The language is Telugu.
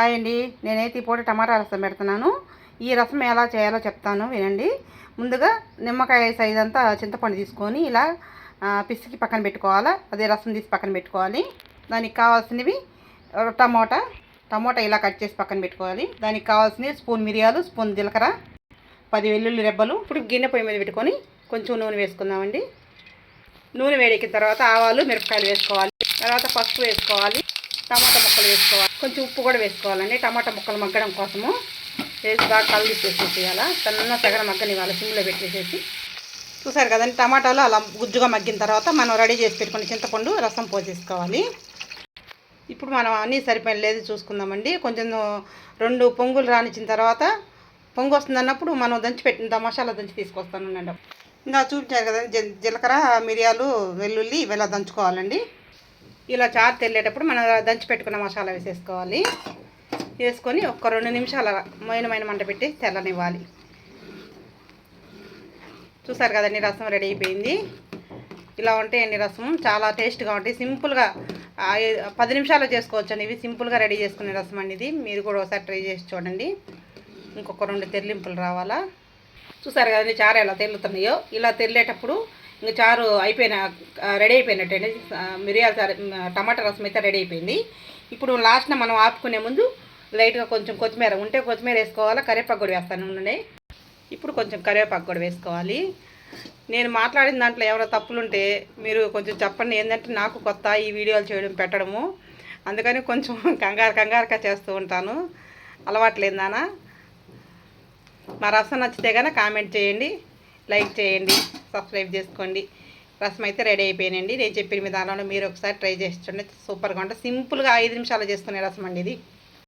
హాయ్ అండి. నేనైతే ఈ పూట టమాటా రసం పెడుతున్నాను. ఈ రసం ఎలా చేయాలో చెప్తాను వినండి. ముందుగా నిమ్మకాయ సైజ్ అంతా చింతపండు తీసుకొని ఇలా పిసికి పక్కన పెట్టుకోవాలి? అదే రసం తీసి పక్కన పెట్టుకోవాలి. దానికి కావాల్సినవి టమోటా. టమోటా ఇలా కట్ చేసి పక్కన పెట్టుకోవాలి. దానికి కావాల్సినవి స్పూన్ మిరియాలు స్పూన్ జీలకర్ర పది వెల్లుల్లి రెబ్బలు. ఇప్పుడు గిన్నె పొయ్యి మీద పెట్టుకొని కొంచెం నూనె వేసుకుందామండి. నూనె వేడెక్కిన తర్వాత ఆవాలు మిరపకాయలు వేసుకోవాలి. తర్వాత పసుపు వేసుకోవాలి. టమాటా ముక్కలు వేసుకోవాలి. కొంచెం ఉప్పు కూడా వేసుకోవాలండి. టమాటా ముక్కలు మగ్గడం కోసము. వేసి బాగా కళ్ళు తీసేసేయాలి సన్న సగర ఇవాళ సిమ్లో పెట్టేసేసి. చూసారు కదండి టమాటాలు అలా గుజ్జుగా మగ్గిన తర్వాత మనం రెడీ చేసి పెట్టుకుని చింతపండు రసం పోసేసుకోవాలి. ఇప్పుడు మనం అన్నీ సరిపోయిన లేదు చూసుకుందామండి. కొంచెం రెండు పొంగులు రానిచ్చిన తర్వాత పొంగు వస్తుంది అన్నప్పుడు మనం దంచి పెట్టిన మసాలా దంచి తీసుకొస్తాను ఉండండి. ఇంకా చూపించారు కదా జీలకర్ర మిరియాలు వెల్లుల్లి ఇవి దంచుకోవాలండి. ఇలా చారు తెల్లేటప్పుడు మనం దంచి పెట్టుకున్న మసాలా వేసేసుకోవాలి. వేసుకొని ఒక రెండు నిమిషాలు మైనమైన మంట పెట్టి తెల్లనివ్వాలి. చూసారు కదండి రసం రెడీ అయిపోయింది. ఇలా ఉంటాయండి రసం చాలా టేస్ట్గా ఉంటాయి. సింపుల్గా పది నిమిషాల్లో చేసుకోవచ్చు అండి ఇవి సింపుల్గా రెడీ చేసుకునే రసం అండి ఇది. మీరు కూడా ఒకసారి ట్రై చేసి చూడండి. ఇంకొక రెండు తెల్లింపులు రావాలా. చూసారు కదండి చారు ఎలా తెల్లుతున్నాయో. ఇలా తెల్లేటప్పుడు ఇంక చారు అయిపోయిన రెడీ అయిపోయినట్టండి మిరియాల చారు టమాటా రసం అయితే రెడీ అయిపోయింది. ఇప్పుడు లాస్ట్న మనం ఆపుకునే ముందు లైట్గా కొంచెం కొత్తిమీర ఉంటే కొత్తిమీర వేసుకోవాలా? కరివేపాకు కూడా వేస్తాను ఉండండి. ఇప్పుడు కొంచెం కరివేపాకు కూడా వేసుకోవాలి. నేను మాట్లాడిన దాంట్లో ఏమైనా తప్పులుంటే మీరు కొంచెం చెప్పండి. ఏంటంటే నాకు కొత్త ఈ వీడియోలు చేయడం పెట్టడము. అందుకని కొంచెం కంగారు కంగారుగా చేస్తూ ఉంటాను. అలవాట్లేందానా మా రసం నచ్చితే కనుక కామెంట్ చేయండి లైక్ చేయండి. సబ్స్క్రైబ్ చేసుకోండి. రసం అయితే రెడీ అయిపోయానండి నేను చెప్పిన విధానంలో మీరు ఒకసారి ట్రై చేసి చూడండి. సూపర్గా ఉంటుంది. సింపుల్గా ఐదు నిమిషాలు చేసుకునే రసం అండి ఇది.